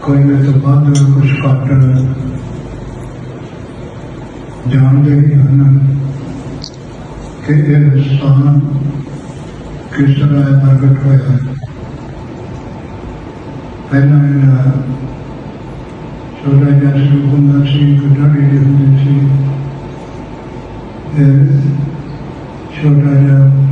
کوئی میں تو بند کچھ کٹ جانتے ہی ہیں کہ یہ انسان کس طرح پرگٹ ہوا ہے پہلا میرا چھوٹا جیسے ہوں سی گڈا ڈیڈی ہوں سی چھوٹا جہا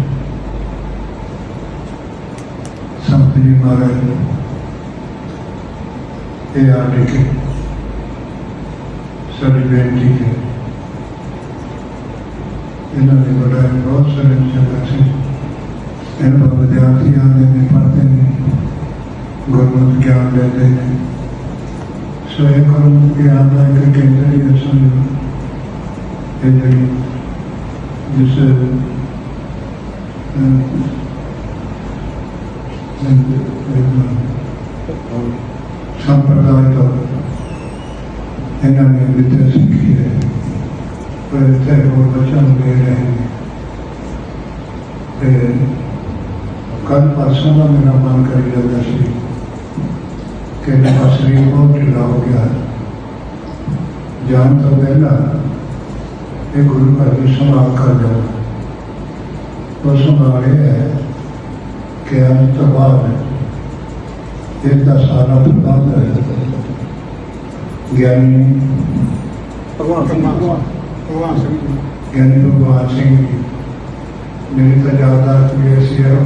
سنپری مہاراج اے آر کے ساری بہن جی کے انہوں نے بتایا بہت سارے جگہ سے ان پر ودیارتھی آتے ہیں پڑھتے ہیں گورمت گیان لیتے ہیں سو ایک گورمت گیان لے کے کہتے ہیں یہ سمجھو یہ جگہ جسے ਤੋਂ ਇਹਨਾਂ ਨੇ ਵਿਦਿਆ ਸਿੱਖੀ ਹੈ ਪਰ ਇੱਥੇ ਹੋਰ ਬੱਚਿਆਂ ਨੂੰ ਦੇ ਰਹੇ ਨੇ ਤੇ ਕੱਲ ਪਰਸੋਂ ਦਾ ਮੇਰਾ ਮਨ ਕਰੀ ਜਾਂਦਾ ਸੀ ਕਿ ਮੇਰਾ ਸਰੀਰ ਬਹੁਤ ਢਿੱਲਾ ਹੋ ਗਿਆ ਹੈ ਜਾਣ ਤੋਂ ਪਹਿਲਾਂ ਇਹ ਗੁਰੂ ਘਰ ਦੀ ਸੰਭਾਲ ਕਰ ਜਾਓ ਉਹ ਸੰਭਾਲ ਇਹ ਹੈ کہ ہم تباہ ہیں ایک سارا برباد ہے۔ گیانی گیانی بھگوان سنگھ جی۔, یعنی جی۔ میری تو یادات بھی ایسی ہے۔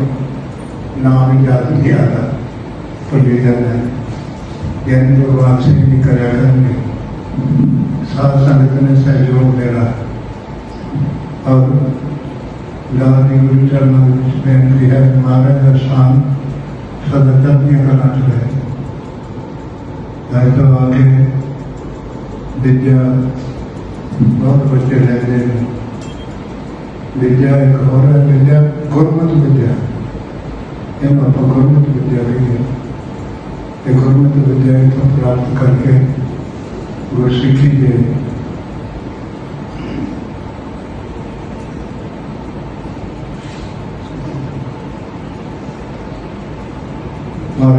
نام یاد کیا تھا پلی جانا ہے۔ یعنی بھگوان سنگھ جی کریا کریں گے۔ ساتھ سنگت نے سہیوگ میرا۔ اور لاجر مسجد میں بھی ہے ہمارے احسان صدقت بھی کرنا چاہیے نہیں تو آگے دجا بہت بچے لہجے ہیں۔ دجا ایک اور ہے، دجا گرمت دجا۔ یہ آپ گرمت دجا رہی ہے۔ یہ گرمت دجا ایک پراپت کر کے وہ سکھی گئے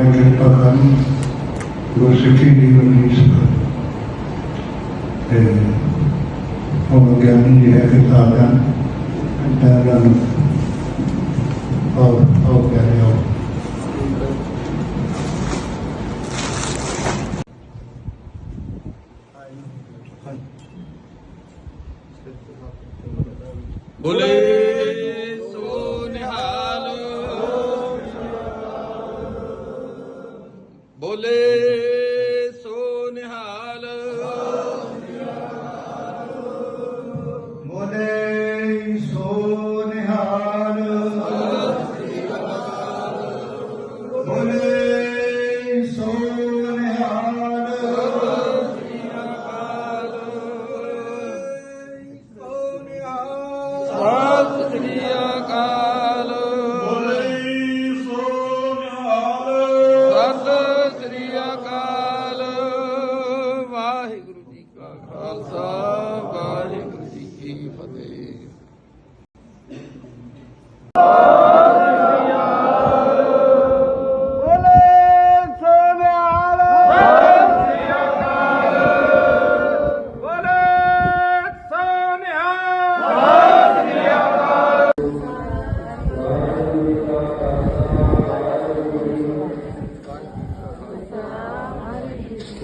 Cumhuriyet Bakanı Rusiki Limanı İspat. Ee, ama geldiğince herkes zaten derden al, al geliyor. Bully! ਬੋਲੇ। ਅਕਾਲ। ਵਾਹਿਗੁਰੂ ਜੀ ਕਾ ਖਾਲਸਾ।